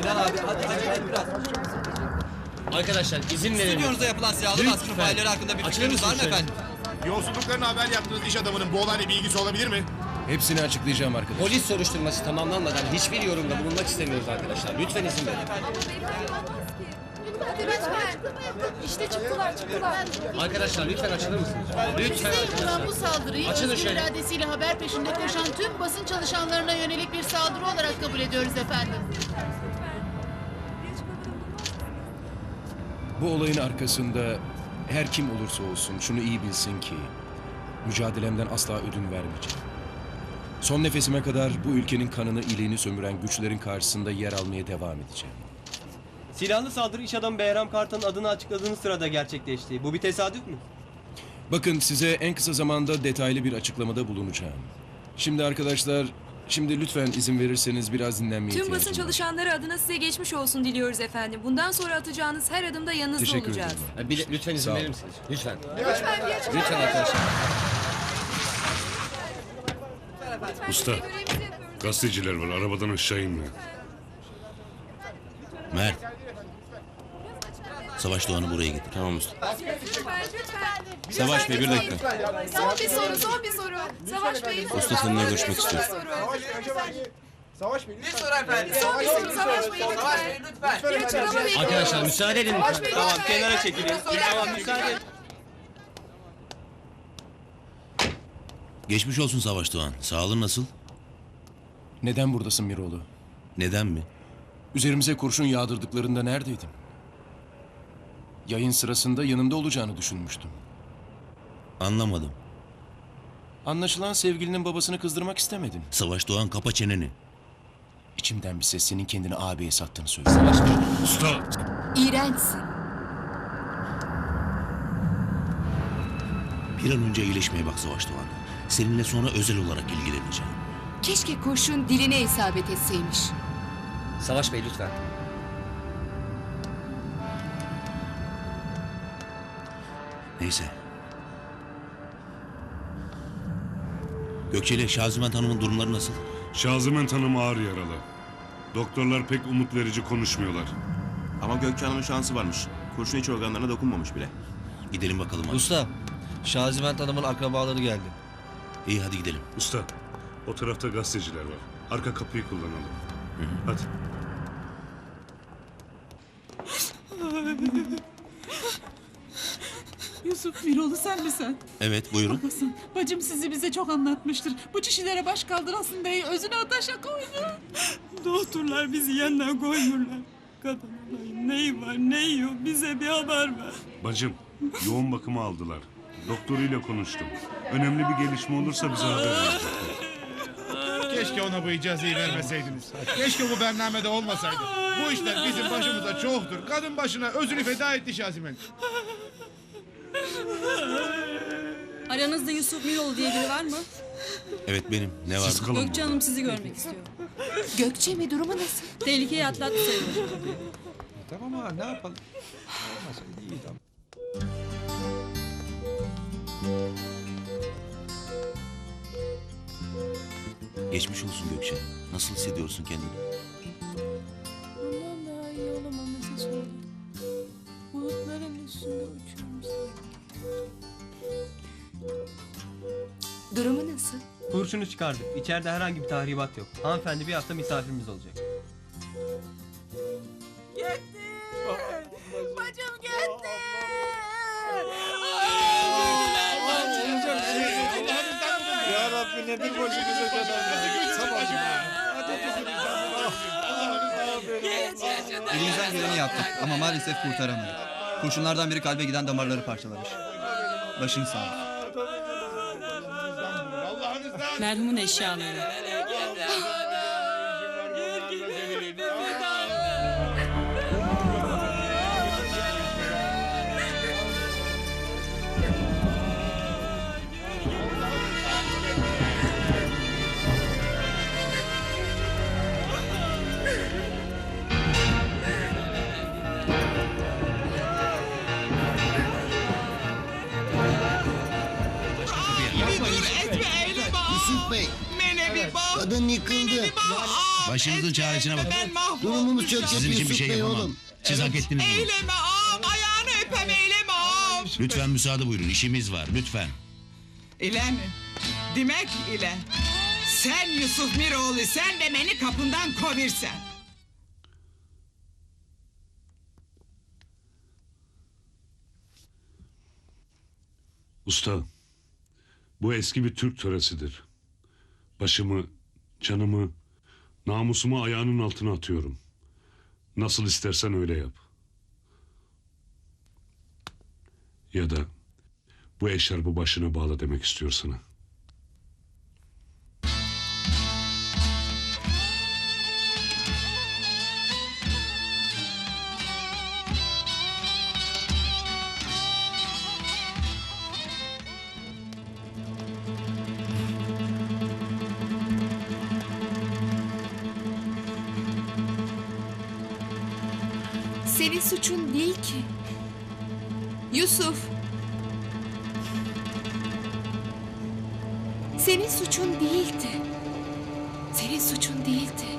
Sinan abi hadi hadi hadi biraz. Arkadaşlar izin verin. Stüdyonuzda yapılan silahlı Lütfen. baskının failleri hakkında bir Açılır fikriniz var mı efendim? Yolsuzluklarına haber yaptığınız iş adamının bu olayla bir ilgisi olabilir mi? Hepsini açıklayacağım arkadaşlar. Polis soruşturması tamamlanmadan hiçbir yorumda bulunmak istemiyoruz arkadaşlar. Lütfen izin verin. İşte çıktılar çıktılar. Arkadaşlar lütfen açılır mısınız? Lütfen açılır yapılan bu saldırıyı Açılın özgür şöyle. iradesiyle haber peşinde koşan tüm basın çalışanlarına yönelik bir saldırı olarak kabul ediyoruz efendim. Bu olayın arkasında her kim olursa olsun şunu iyi bilsin ki mücadelemden asla ödün vermeyeceğim. Son nefesime kadar bu ülkenin kanını iliğini sömüren güçlerin karşısında yer almaya devam edeceğim. Silahlı saldırı iş adamı Behram Kartal'ın adını açıkladığınız sırada gerçekleşti. Bu bir tesadüf mü? Bakın size en kısa zamanda detaylı bir açıklamada bulunacağım. Şimdi arkadaşlar, şimdi lütfen izin verirseniz biraz dinlenmeye Tüm basın ihtiyacım var. çalışanları adına size geçmiş olsun diliyoruz efendim. Bundan sonra atacağınız her adımda yanınızda Teşekkür olacağız. ederim. Ha, Bir de, lütfen izin verir misiniz? Lütfen. Lütfen arkadaşlar. Usta, gazeteciler var. Arabadan aşağı inme. Mert. Savaş Doğan'ı buraya getir. Tamam usta. Savaş Bey bir dakika. Son bir soru, son bir soru. Savaş Bey. Usta seninle görüşmek istiyor. Bir soru efendim. Son bir soru Savaş Bey Savaş Bey lütfen. lütfen. Bir açıklama bekliyoruz. Arkadaşlar müsaade edin lütfen. Tamam kenara çekilin. Tamam müsaade edin. Geçmiş olsun Savaş Doğan. Sağlığın nasıl? Neden buradasın Miroğlu? Neden mi? Üzerimize kurşun yağdırdıklarında neredeydin? Yayın sırasında yanımda olacağını düşünmüştüm. Anlamadım. Anlaşılan sevgilinin babasını kızdırmak istemedin. Savaş Doğan kapa çeneni. İçimden bir ses senin kendini ağabeye sattığını söyledi. Usta, İğrençsin. Bir an önce iyileşmeye bak Savaş Doğan. Seninle sonra özel olarak ilgileneceğim. Keşke kurşun diline isabet etseymiş. Savaş Bey lütfen. Neyse. Gökçeli, Şaziment Hanım'ın durumları nasıl? Şaziment Hanım ağır yaralı. Doktorlar pek umut verici konuşmuyorlar. Ama Gökçe Hanım'ın şansı varmış. Kurşun iç organlarına dokunmamış bile. Gidelim bakalım hadi. Usta, Şaziment Hanım'ın akrabaları geldi. İyi hadi gidelim. Usta, o tarafta gazeteciler var. Arka kapıyı kullanalım. Hadi. Yusuf Miroğlu sen misin? Evet buyurun. Haklısın. Bacım sizi bize çok anlatmıştır. Bu kişilere baş kaldırasın diye özünü ateşe koydu. Doktorlar bizi yanına koymuyorlar. Kadın adayın neyi var ne yiyor bize bir haber ver. Bacım, yoğun bakıma aldılar. Doktoruyla konuştum. Önemli bir gelişme olursa bize haber verin. Keşke ona bu icazayı vermeseydiniz. Keşke bu bernamede olmasaydı. Bu işler bizim başımıza çoktur. Kadın başına özünü feda etti Şazimen. Aranızda Yusuf Miroğlu diye biri var mı? Evet benim. Ne var? Siz kalın Gökçe burada. Hanım sizi görmek istiyor. Gökçe mi durumu nasıl? Tehlikeyi atlattı sayılır. Tamam abi ne yapalım? Olmasaydı iyiydi ama. Geçmiş olsun Gökçe. Nasıl hissediyorsun kendini? Durumu nasıl? Kurşunu çıkardık. İçeride herhangi bir tahribat yok. Hanımefendi bir hafta misafirimiz olacak. Bacım gitti. Ya Rabbi nedir başımıza Elimizden geleni yaptık ama maalesef kurtaramadık. Kurşunlardan biri kalbe giden damarları parçalamış. Başın sağ olsun. Merhumun eşyaları. Yusuf Bey. Kadın yıkıldı. Başınızın çaresine bakın. Ben mahvoldum. Durumumuz çok Sizin için bir şey Bey yapamam. oğlum. Siz hak ettiniz bunu. Eyleme ağam ayağını öpem eyleme ağam. Lütfen müsaade buyurun. işimiz var. Lütfen. İle mi? Demek ile. Sen Yusuf Miroğlu sen de beni kapından kovirsen. Usta, bu eski bir Türk töresidir. Başımı, canımı, namusumu ayağının altına atıyorum. Nasıl istersen öyle yap. Ya da bu eşarbı başına bağla demek istiyor sana. Senin suçun değil ki. Yusuf. Senin suçun değildi. Senin suçun değildi.